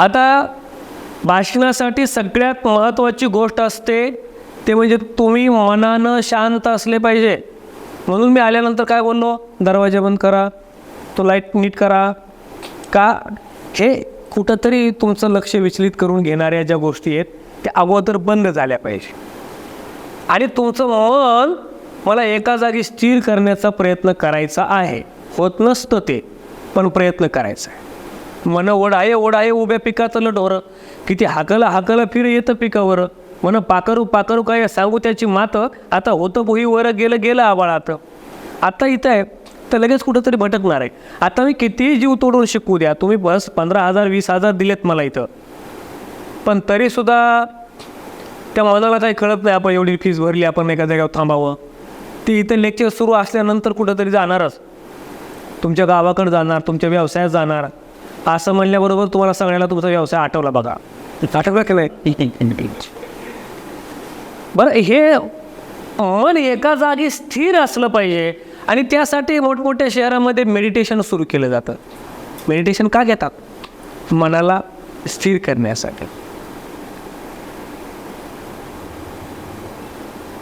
आता भाषणासाठी सगळ्यात महत्त्वाची गोष्ट असते ते म्हणजे तुम्ही मनानं शांत असले पाहिजे. म्हणून मी आल्यानंतर काय बोललो? दरवाजा बंद करा तो लाइट नीट करा. का? हे कुठंतरी तुमचं लक्ष विचलित करून घेणाऱ्या ज्या गोष्टी आहेत त्या अगोदर बंद झाल्या पाहिजे. आणि तुमचं मन मला एका जागी स्थिर करण्याचा प्रयत्न करायचा आहे. होत नसतं ते पण प्रयत्न करायचा आहे. मन ओढ आहे ओढ आहे उभ्या पिकाचं ढोरं किती हाकलं हाकलं फिर येतं पिकावर. मन पाकरू पाकरू काय सांगू त्याची मात? आता होतं पोही वर गेलं गेलं आबाळात आता इथं आहे तर लगेच कुठंतरी भटकणार आहे. आता मी कितीही जीव तोडून शिकू द्या तुम्ही बस पंधरा हजार वीस हजार दिलेत मला इथं. पण तरीसुद्धा त्या मनाला काही कळत नाही आपण एवढी फीस भरली आपण एका जागेवर थांबावं. ती इथं लेक्चर सुरू असल्यानंतर कुठंतरी जाणारच. तुमच्या गावाकडे जाणार तुमच्या व्यवसायात जाणार. असं म्हणल्याबरोबर तुम्हाला सगळ्याला तुमचा व्यवसाय आठवला बघा. आठवला की नाही? बरं हे मन एका जागी स्थिर असलं पाहिजे आणि त्यासाठी मोठमोठ्या शहरामध्ये मेडिटेशन सुरू केलं जातं. मेडिटेशन का घेतात? मनाला स्थिर करण्यासाठी.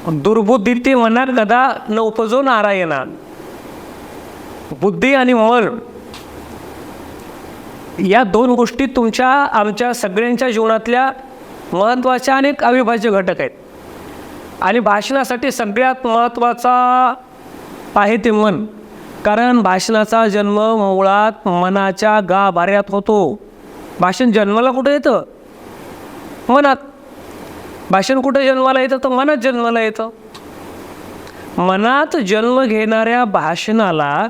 दुर्बुद्धी ते मना गदा न उपजो नारायणा. बुद्धी आणि मन या दोन गोष्टी तुमच्या आमच्या सगळ्यांच्या जीवनातल्या महत्त्वाच्या अनेक अविभाज्य घटक आहेत. आणि भाषणासाठी सगळ्यात महत्त्वाचा आहे ते मन. कारण भाषणाचा जन्म मुळात मनाच्या गाभाऱ्यात होतो. भाषण जन्माला कुठं येतं? मनात. भाषण कुठं जन्माला येतं? तर मनात जन्माला येतं. मनात जन्म घेणाऱ्या भाषणाला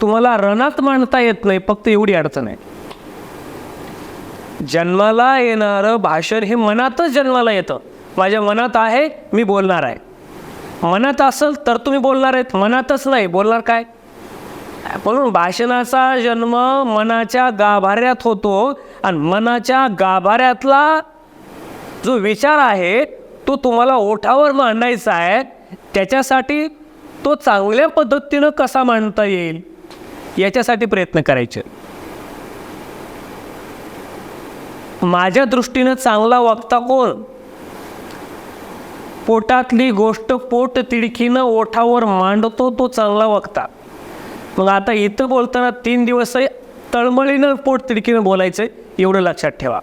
तुम्हाला रणात मांडता येत नाही फक्त एवढी अडचण आहे. जन्माला येणारं भाषण हे मनातच जन्माला येतं. माझ्या मनात आहे मी बोलणार आहे. मनात असेल तर तुम्ही बोलणार आहेत. मनातच नाही बोलणार काय? म्हणून भाषणाचा जन्म मनाच्या गाभाऱ्यात होतो आणि मनाच्या गाभाऱ्यातला जो विचार आहे तो तुम्हाला ओठावर मांडायचा आहे. त्याच्यासाठी तो चांगल्या पद्धतीनं कसा मांडता येईल याच्यासाठी प्रयत्न करायचे. माझ्या दृष्टीनं चांगला वक्ता कोण? पोटातली गोष्ट पोट तिडकीनं ओठावर मांडतो तो चांगला वक्ता. मग आता इथं बोलताना तीन दिवस तळमळीनं पोट तिडकीनं बोलायचं एवढं लक्षात ठेवा.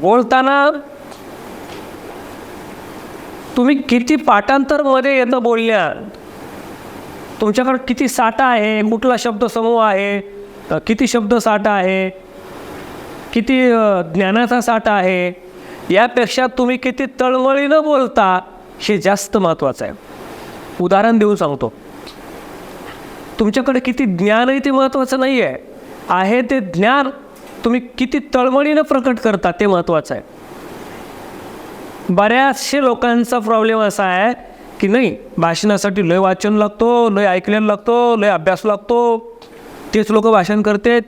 बोलताना तुम्ही किती पाठांतरमध्ये येतं बोलल्या तुमच्याकडे किती साठा आहे? कुठला शब्दसमूह आहे? किती शब्द साठा आहे? किती ज्ञानाचा साठा आहे? यापेक्षा तुम्ही किती तळमळीनं बोलता हे जास्त महत्त्वाचं आहे. उदाहरण देऊन सांगतो. तुमच्याकडे किती ज्ञान आहे ते महत्त्वाचं नाही आहे आहे ते ज्ञान तुम्ही किती तळमळीनं प्रकट करता ते महत्त्वाचं आहे. बऱ्याचशे लोकांचा प्रॉब्लेम असा आहे की नाही भाषणासाठी लय वाचन लागतो लय ऐकलेलं लागतो लय अभ्यास लागतो. तेच लोक भाषण करतात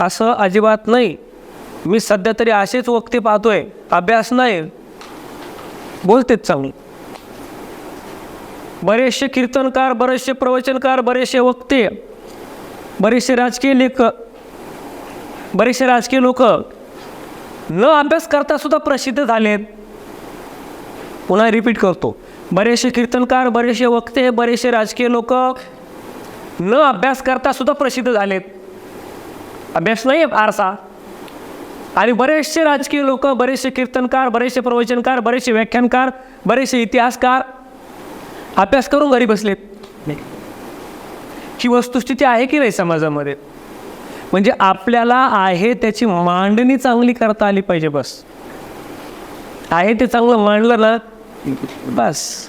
असं अजिबात नाही. मी सध्या तरी असेच वक्ते पाहतोय अभ्यास नाही. बोलतेच चांगलं. बरेचसे कीर्तनकार बरेचसे प्रवचनकार बरेचसे वक्ते बरेचसे राजकीय लेख बरेचसे राजकीय लोक न अभ्यास करता सुद्धा प्रसिद्ध झालेत. पुन्हा रिपीट करतो. बरेचसे कीर्तनकार बरेचसे वक्ते बरेचसे राजकीय लोक न अभ्यास करता सुद्धा प्रसिद्ध झालेत. अभ्यास नाही आहे फारसा. आणि बरेचसे राजकीय लोक बरेचसे कीर्तनकार बरेचसे प्रवचनकार बरेचसे व्याख्यानकार बरेचसे इतिहासकार अभ्यास करून घरी बसलेत. ही वस्तुस्थिती आहे की नाही समाजामध्ये? म्हणजे आपल्याला आहे त्याची मांडणी चांगली करता आली पाहिजे बस. आहे ते चांगलं मांडलं ना बस.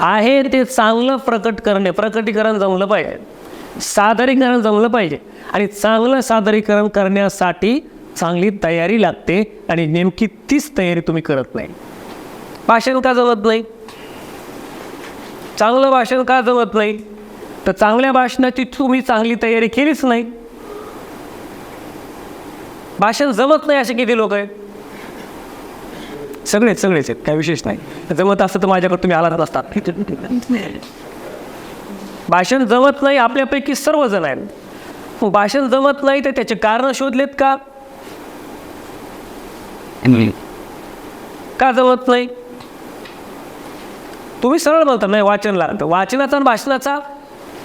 आहे ते चांगलं प्रकट करणे प्रकटीकरण जमलं पाहिजे. सादरीकरण जमलं पाहिजे. आणि चांगलं सादरीकरण करण्यासाठी चांगली तयारी लागते आणि नेमकी तीच तयारी तुम्ही करत नाही. भाषण का जमत नाही? चांगलं भाषण का जमत नाही? तर चांगल्या भाषणाची तुम्ही चांगली तयारी केलीच नाही. भाषण जमत नाही असे किती लोक आहेत? सगळेच सगळेच आहेत काही विशेष नाही. जमत असतं तर माझ्याकडे तुम्ही आलाच असतात भाषण जमत नाही आपल्यापैकी सर्वजण आहेत. भाषण जमत नाही तर त्याचे कारण शोधलेत का? का जमत नाही? तुम्ही सरळ बोलता नाही वाचनला. तर वाचनाचा आणि भाषणाचा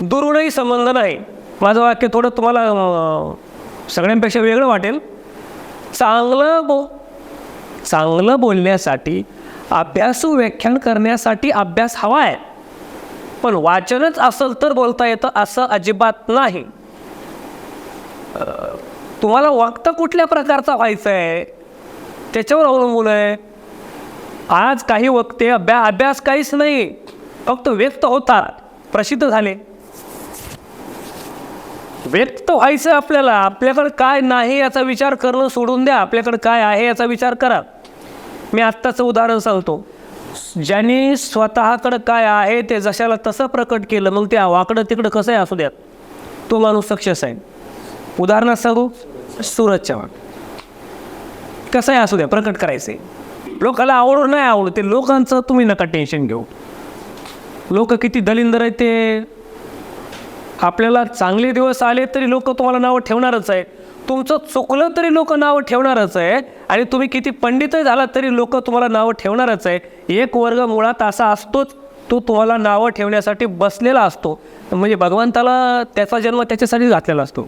दुरुणही संबंध नाही. माझं वाक्य थोडं तुम्हाला सगळ्यांपेक्षा वेगळं वाटेल. चांगलं बो चांगलं बोलण्यासाठी अभ्यासू व्याख्यान करण्यासाठी अभ्यास हवा आहे. पण वाचनच असेल तर बोलता येतं असं अजिबात नाही. तुम्हाला वक्त कुठल्या प्रकारचा व्हायचं आहे? त्याच्यावर अवलंबून आहे. आज काही वक्ते अभ्या अभ्यास काहीच नाही फक्त व्यक्त होतात. प्रसिद्ध झाले. व्यक्त व्हायचं आपल्याला. आपल्याकडं काय नाही याचा विचार करणं सोडून द्या. आपल्याकडं काय आहे याचा विचार करा. मी आत्ताचं उदाहरण सांगतो. ज्यांनी स्वतःकडं काय आहे ते जशाला तसं प्रकट केलं मग ते वाकडं तिकडं कसंही असू द्यात. तो माणूस सक्सेस आहे. उदाहरणात सांगू सूरज चव्हाण. कसंही असू द्या प्रकट करायचे लोकाला आवडू नाही आवडू ते लोकांचं तुम्ही नका टेन्शन घेऊ. लोक किती दलिंदर आहेत ते आपल्याला चांगले दिवस आले तरी लोक तुम्हाला नावं ठेवणारच आहे तुमचं चुकलं तरी लोक नावं ठेवणारच आहे आणि तुम्ही किती पंडितही झाला तरी लोक तुम्हाला नावं ठेवणारच आहे एक वर्ग मुळात असा असतोच तो तुम्हाला नावं ठेवण्यासाठी बसलेला असतो. म्हणजे भगवंताला त्याचा जन्म त्याच्यासाठी घातलेला असतो.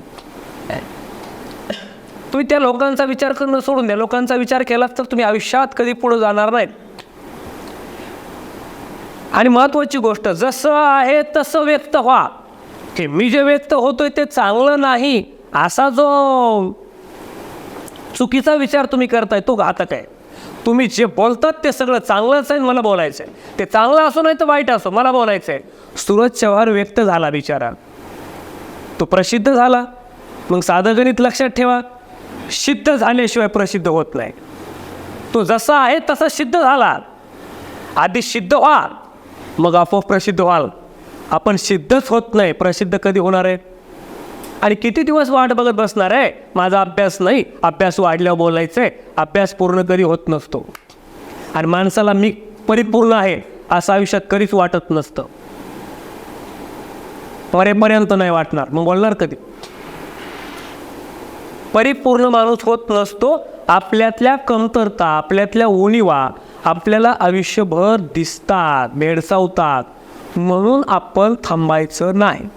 तुम्ही त्या लोकांचा विचार करणं सोडून द्या. लोकांचा विचार केलात तर तुम्ही आयुष्यात कधी पुढे जाणार नाहीत. आणि महत्त्वाची गोष्ट जसं आहे तसं व्यक्त व्हा. हे मी जे व्यक्त होतोय ते चांगलं नाही असा जो चुकीचा विचार तुम्ही करताय तो घातक आहे तुम्ही जे बोलतात ते सगळं चांगलंच आहे आणि मला बोलायचं आहे. ते चांगलं असो नाही तर वाईट असो मला बोलायचं आहे. सूरज चव्हाण व्यक्त झाला बिचारा. तो प्रसिद्ध झाला. मग साधं गणित लक्षात ठेवा. सिद्ध झाल्याशिवाय प्रसिद्ध होत नाही. तो जसा आहे तसा सिद्ध झाला. आधी सिद्ध व्हा मग आपोआप प्रसिद्ध व्हाल. आपण सिद्धच होत नाही प्रसिद्ध कधी होणार आहे? आणि किती दिवस वाट बघत बसणार आहे? माझा अभ्यास नाही अभ्यास वाढल्यावर बोलायचं आहे. अभ्यास पूर्ण कधी होत नसतो. आणि माणसाला मी परिपूर्ण आहे असं आयुष्यात कधीच वाटत नसतं. परेपर्यंत नाही वाटणार. मग बोलणार कधी? परिपूर्ण माणूस होत नसतो आपल्यातल्या कमतरता आपल्यातल्या उणीवा आपल्याला आयुष्यभर दिसतात भेडसावतात. म्हणून आपण थांबायचं नाही.